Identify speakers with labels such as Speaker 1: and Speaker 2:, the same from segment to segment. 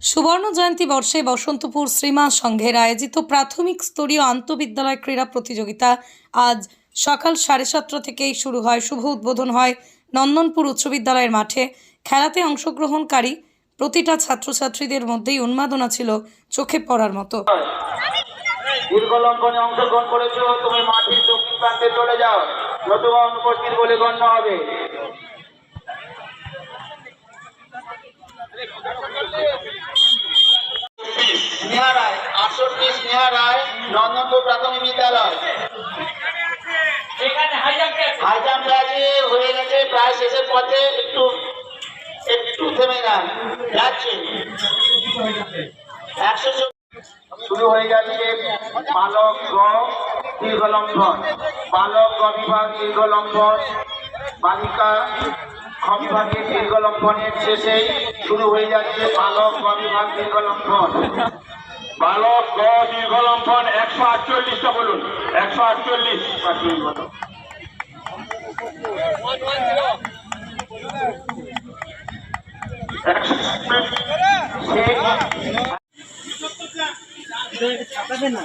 Speaker 1: সুবর্ণ জয়ন্তী বর্ষে বসন্তপুর শ্রীমা সংঘের আয়োজিত প্রাথমিক স্তরীয় আন্তবিদ্যালয় ক্রীড়া প্রতিযোগিতা আজ সকাল সাড়ে সাতটা থেকেই শুরু হয়। শুভ উদ্বোধন হয় নন্দনপুর উচ্চ বিদ্যালয়ের মাঠে। খেলাতে অংশগ্রহণকারী প্রতিটা ছাত্রছাত্রীদের মধ্যেই উন্মাদনা ছিল চোখে পড়ার মতো।
Speaker 2: অংশগ্রহণ করেছ, তুমি মাঠের চলে যাও। নতুবা অনুপস্থিত বলে গণ্য হবে। প্রায় শেষের পথে একটু একটু থেমে যান। যাচ্ছে। একশো শুরু হয়ে যাচ্ছে বালক গ দীর্ঘলম্বন বালক গ বিভাগ দীর্ঘলম্বন বালিকা খ বিভাগের দীর্ঘলম্বনের শেষেই শুরু হয়ে যাচ্ছে বালক গ বিভাগ দীর্ঘলম্বন
Speaker 3: বালক গ দীর্ঘলম্বন একশো আটচল্লিশটা বলুন। একশো আটচল্লিশ।
Speaker 2: না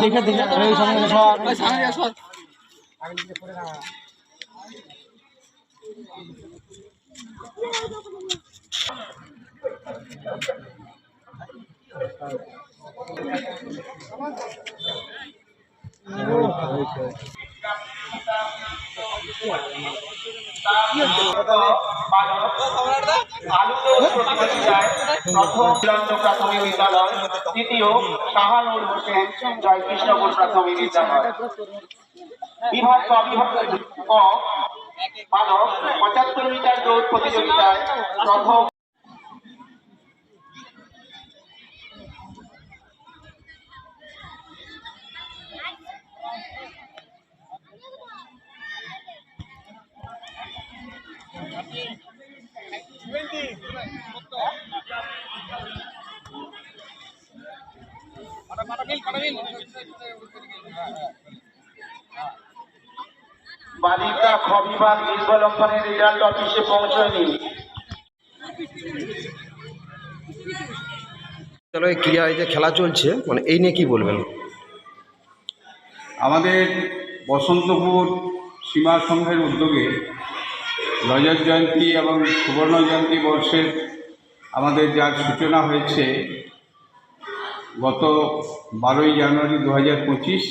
Speaker 2: দেখে দেখে ওই সামনে সর ওই সামনে সর আগে দিকে পড়ে না প্রথম প্রাথমিক বিদ্যালয় তৃতীয় শাহানুর হোসেন জয়কৃষ্ণপুর প্রাথমিক বিদ্যালয় বিভাগ বিভাগ বালক পঁচাত্তর মিটার দৌড় প্রতিযোগিতায় প্রথম বালিকা খ বিভাগ দীর্ঘলম্বনের রেজাল্ট অফিসে পৌঁছয়নি।
Speaker 4: বিদ্যালয়ে ক্রীড়ায় যে খেলা চলছে মানে এই নিয়ে কি বলবেন?
Speaker 5: আমাদের বসন্তপুর সীমা সংঘের উদ্যোগে রজত জয়ন্তী এবং সুবর্ণ জয়ন্তী বর্ষের আমাদের যার সূচনা হয়েছে গত বারোই জানুয়ারি দু হাজার পঁচিশ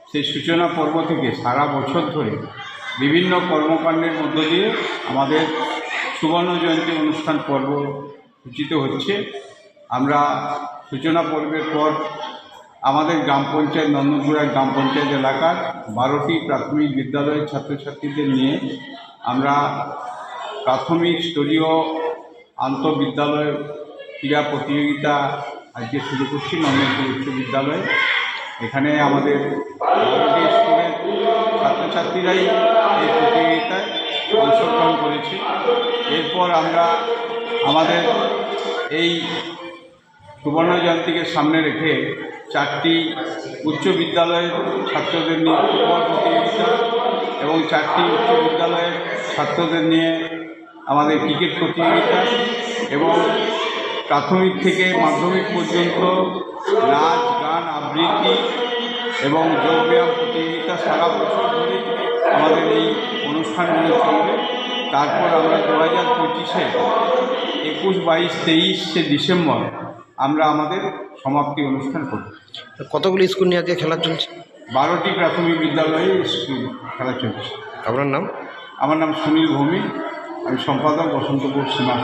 Speaker 5: সেই সূচনা পর্ব থেকে সারা বছর ধরে বিভিন্ন কর্মকাণ্ডের মধ্য দিয়ে আমাদের সুবর্ণ জয়ন্তী অনুষ্ঠান পর্ব সূচিত হচ্ছে। আমরা সূচনা পর্বের পর আমাদের গ্রাম পঞ্চায়েত নন্দনপুরা গ্রাম পঞ্চায়েত এলাকার বারোটি প্রাথমিক বিদ্যালয়ের ছাত্রছাত্রীদের নিয়ে আমরা প্রাথমিক স্তরীয় আন্তঃবিদ্যালয় ক্রীড়া প্রতিযোগিতা আজকে শুরু করছি নন্দনপুর উচ্চ বিদ্যালয়ে। এখানে আমাদের স্কুলের ছাত্রছাত্রীরাই এই প্রতিযোগিতায় অংশগ্রহণ করেছে। এরপর আমরা আমাদের এই সুবর্ণ জয়ন্তীকে সামনে রেখে চারটি উচ্চ বিদ্যালয়ের ছাত্রদের নিয়ে ফুটবল প্রতিযোগিতা এবং চারটি উচ্চ বিদ্যালয়ের ছাত্রদের নিয়ে আমাদের ক্রিকেট প্রতিযোগিতা এবং প্রাথমিক থেকে মাধ্যমিক পর্যন্ত নাচ গান আবৃত্তি এবং যোগব্যায়াম প্রতিযোগিতা সারা বছর ধরে আমাদের এই অনুষ্ঠানগুলো চলবে। তারপর আমরা দু হাজার পঁচিশে একুশ বাইশ তেইশে ডিসেম্বর আমরা আমাদের সমাপ্তি অনুষ্ঠান করব।
Speaker 4: কতগুলি স্কুল নিয়ে আজকে খেলা চলছে?
Speaker 5: বারোটি প্রাথমিক বিদ্যালয়ে স্কুল খেলা চলছে।
Speaker 4: আপনার নাম?
Speaker 5: আমার নাম সুনীল ভৌমিক আমি সম্পাদক বসন্তপুর সীমা